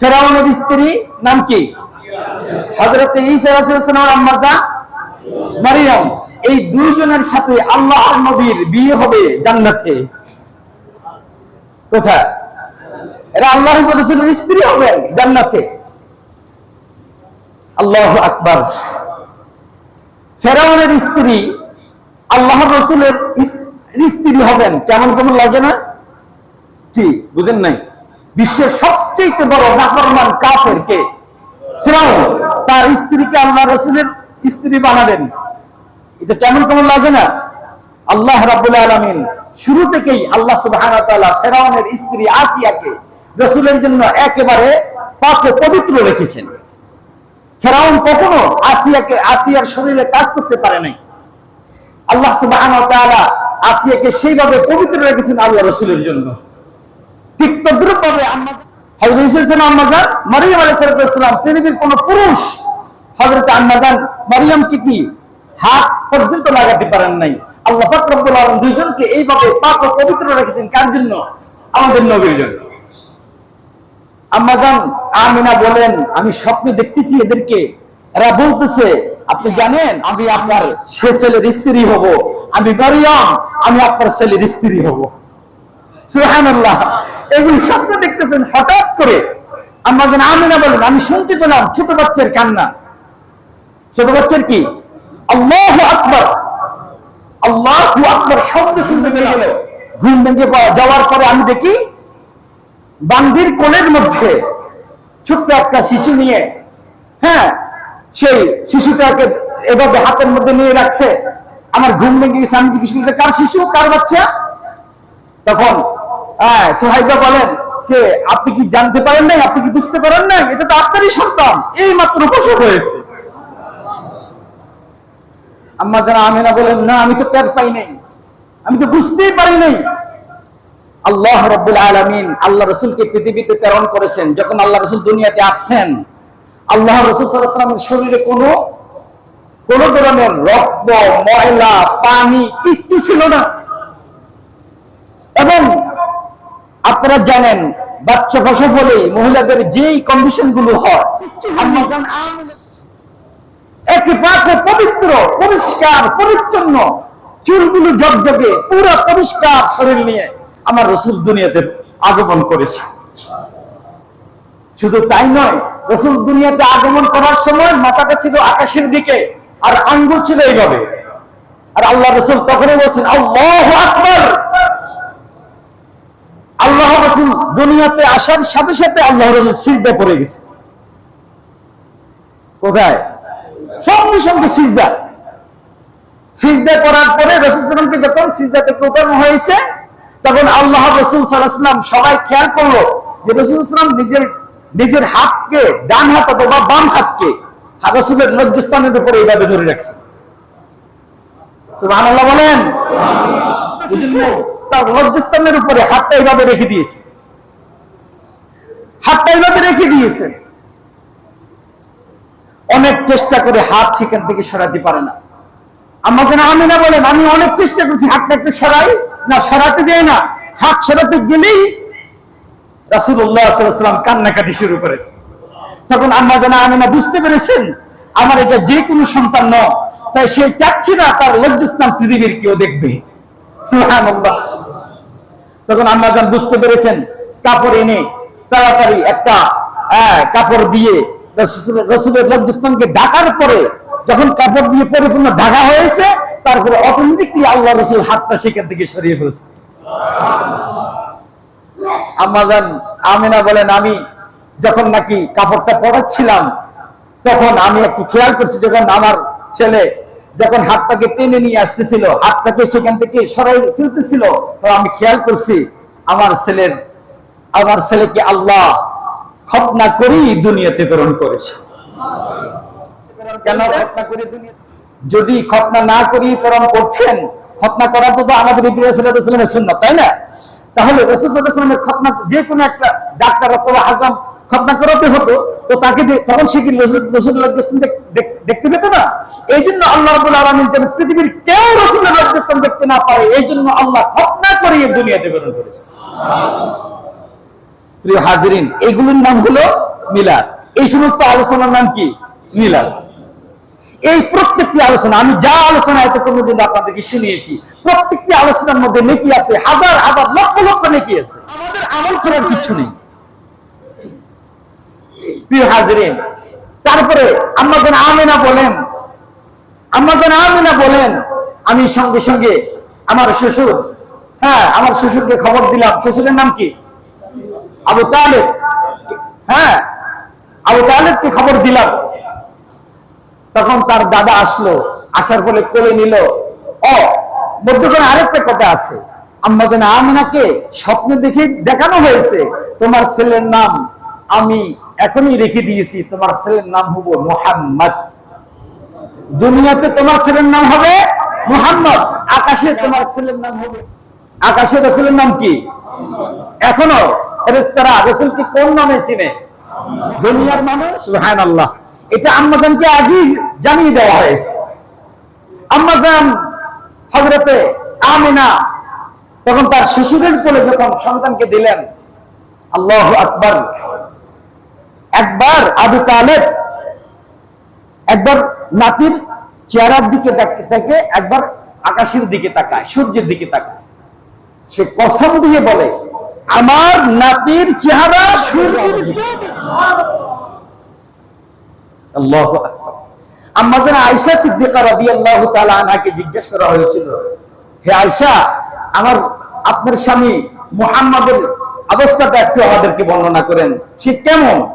ফেরাউনের স্ত্রী নাম কি? হজরত মারিয়াম। এই দুইজনের সাথে আল্লাহ নবীর বিয়ে হবে জান্নাতে। কোথায়? এরা আল্লাহ রসুলের স্ত্রী হবেন জান্নাতে। আল্লাহ আকবার। ফেরাউনের স্ত্রী আল্লাহ রসুলের স্ত্রী হবেন। কেমন কেমন লাগে না কি? বুঝেন নাই? বিশ্বের সবচেয়ে বড় নাফরমান কাফের কে তার স্ত্রীকে আল্লাহ রসুলের স্ত্রী বানাবেন। এটা কেমন কেমন লাগে না? আল্লাহ রাবুল আলমিন শুরু থেকেই আল্লাহ সুবাহ ফেরাউনের স্ত্রী আসিয়াকে রসুলের জন্য একেবারে পাকে পবিত্র রেখেছেন। ফেরাউন কখনো আসিয়াকে, আসিয়ার শরীরে কাজ করতে পারে নাই। আল্লাহ সুবাহ আসিয়াকে সেইভাবে পবিত্র রেখেছেন আল্লাহ রসুলের জন্য। আমিনা বলেন, আমি স্বপ্নে দেখতেছি এদেরকে। এরা বলতেছে, আপনি জানেন, আমি আপনার সে ছেলের স্ত্রী হব। আমি মারিয়াম, আমি আপনার ছেলের স্ত্রী হব। সুহানাল্লাহ এগুলি স্বপ্ন দেখতেছেন, হঠাৎ করে আমরা যেন আমিনা বলেন, আমি শুনতে পেলাম ছোট বাচ্চার কান্না। ছোট বাচ্চার কি? আল্লাহ আকবর। আল্লাহ আকবর শব্দ শুনতে পেয়ে গেল ঘুম ভেঙে যাওয়ার পরে আমি দেখি বান্দির কোলের মধ্যে ছোট্ট একটা শিশু নিয়ে হ্যাঁ সেই শিশুটাকে এভাবে হাতের মধ্যে নিয়ে রাখছে। আমার ঘুম ভেঙে গেছে, আমি জিজ্ঞেস কার শিশু? কার বাচ্চা? তখন হ্যাঁ সোহাইবা বলেন যে আপনি কি জানতে পারেন নাই? আপনি কি বুঝতে পারেন নাই? এটা তো আপনারই সন্তান। এই মাত্র হয়েছে। আম্মা আমিনা বলেন, না, আমি তো টের পাই নাই। আমি তো বুঝতেই পারি নাই। আল্লাহ রব্বুল আলমিন আল্লাহ রসুলকে পৃথিবীতে প্রেরণ করেছেন। যখন আল্লাহ রসুল দুনিয়াতে আসছেন, আল্লাহ রসুল সাল্লাহামের শরীরে কোনো, কোন ধরনের রক্ত, ময়লা, পানি কিচ্ছু ছিল না। আপনারা জানেন, বাচ্চা প্রসব হলে মহিলাদের যেই কন্ডিশনগুলো হয় পবিত্র, পরিষ্কার, পরিচ্ছন্ন, চুলগুলো পরিষ্কার শরীর নিয়ে আমার রসুল দুনিয়াতে আগমন করেছে। শুধু তাই নয়, রসুল দুনিয়াতে আগমন করার সময় মাথাটা ছিল আকাশের দিকে, আর আঙ্গুল ছিল এইভাবে। আর আল্লাহ রসুল তখনই বলছেন, আল্লাহ আকবর! আল্লাহ রসুল দুনিয়াতে আসার সাথে সাথে আল্লাহ রসুল সিজদা পড়ে গেছে। কোথায়? সঙ্গে সঙ্গে সিজদা। সিজদা করার পরে রসুলামকে যখন সিজদা থেকে উঠানো হয়েছে তখন আল্লাহ রসুল সাল্লাহাম সবাই খেয়াল করল যে রসুলাম নিজের নিজের হাতকে ডান হাত অথবা বাম হাতকে রসুলের লজ্জস্থানের উপরে এইভাবে ধরে রাখছে। বলেন। তার লজ্জস্থানের উপরে হাতটা এইভাবে রেখে দিয়েছে। হাতটা এইভাবে রেখে দিয়েছে। অনেক চেষ্টা করে হাত সেখান থেকে সরাতে পারে না। আমার যেন আমি না বলেন, আমি অনেক চেষ্টা করছি হাতটা একটু সরাই, না সরাতে দেয় না। হাত সরাতে গেলেই রাসুল্লাহাম কান্নাকাটি শুরু করে। তখন আম্মা যেন আমি না বুঝতে পেরেছেন, আমার এটা যে কোনো সন্তান ন তাই সে চাচ্ছি না তার লজ্জস্থান পৃথিবীর কেউ দেখবে। তখন আম্মা যান বুঝতে পেরেছেন, কাপড় এনে তাড়াতাড়ি একটা কাপড় দিয়ে রসুলের- লজ্জস্থানকে ঢাকার পরে যখন কাপড় দিয়ে পরিপূর্ণ ঢাকা হয়েছে, তারপরে অটোমেটিকলি আল্লাহ রসুল হাতটা সেখান থেকে সরিয়ে ফেলছে। আমাজান আমিনা বলেন, আমি যখন নাকি কাপড়টা পরাচ্ছিলাম, তখন আমি একটু খেয়াল করছি যখন আমার ছেলে যখন হাতটাকে টেনে নিয়ে আসতেছিল হাতটাকে সেখান থেকে সরাই ফেলতেছিল তো আমি খেয়াল করছি আমার ছেলের আমার ছেলেকে আল্লাহ খতনা করেই দুনিয়াতে প্রেরণ করেছে। কেন খতনা করে যদি খতনা না করি প্রেরণ করতেন খতনা করা তো আমাদের ইব্রাহিম সুন্নাত তাই না? তাহলে রসুলের খতনা যে কোনো একটা ডাক্তার অথবা হাজাম খতনা করাতে হতো, তো তাকে তখন সে কি দেখতে পেত না? এই জন্য আল্লাহ আলমিন যেন পৃথিবীর কেউ লজ্জাস্থান দেখতে না পারে এই জন্য আল্লাহ খতনা করিয়ে দুনিয়াতে প্রেরণ প্রিয় হাজরিন, এগুলোর নাম হলো মিলাদ। এই সমস্ত আলোচনার নাম কি? মিলাদ। এই প্রত্যেকটি আলোচনা, আমি যা আলোচনা এতক্ষণ পর্যন্ত আপনাদেরকে শুনিয়েছি প্রত্যেকটি আলোচনার মধ্যে নেকি আছে, হাজার হাজার, লক্ষ লক্ষ নেকি আছে। আমাদের আমল করার কিছু নেই। প্রিয় হাজরিন, তারপরে আম্মা যেন আমিনা বলেন, আম্মা যেন আমিনা বলেন, আমি সঙ্গে সঙ্গে আমার শ্বশুর হ্যাঁ আমার শ্বশুরকে খবর দিলাম। শ্বশুরের নাম কি? আবু তালেব। হ্যাঁ আবু তালেবকে খবর দিলাম। তখন তার দাদা আসলো, আসার পরে কোলে নিল ও মধ্যখানে আরেকটা কথা আছে। আম্মা যেন আমিনাকে স্বপ্নে দেখে দেখানো হয়েছে। তোমার ছেলের নাম আমি এখনই রেখে দিয়েছি, তোমার ছেলের নাম হব মোহাম্মদ। দুনিয়াতে তোমার ছেলের নাম হবে মুহাম্মদ, আকাশে তোমার ছেলের নাম হবে। আকাশে রসুলের নাম কি? এখনও ফেরেশতারা রসুলকে কোন নামে চিনে? দুনিয়ার মানুষ? সুহান আল্লাহ এটা আম্মাজানকে আগেই জানিয়ে দেওয়া হয়েছে। আম্মাজান হজরতে আমিনা, তখন তার শিশুদের কোলে যখন সন্তানকে দিলেন, আল্লাহ আকবর একবার আবু তালেব, একবার নাতির চেহারার দিকে তাক- একবার আকাশের দিকে তাকায়, সূর্যের দিকে তাকায়। সে কসম দিয়ে বলে, আমার নাতির চেহারা আল্লাহু। আম্মা যেন সিদ্দিকা রাদিয়াল্লাহু তাআলা আনহাকে জিজ্ঞেস করা হয়েছিল, হে আয়েশা, আমার, আপনার স্বামী মুহাম্মাদের অবস্থাটা একটু আমাদেরকে বর্ণনা করেন। সে কেমন?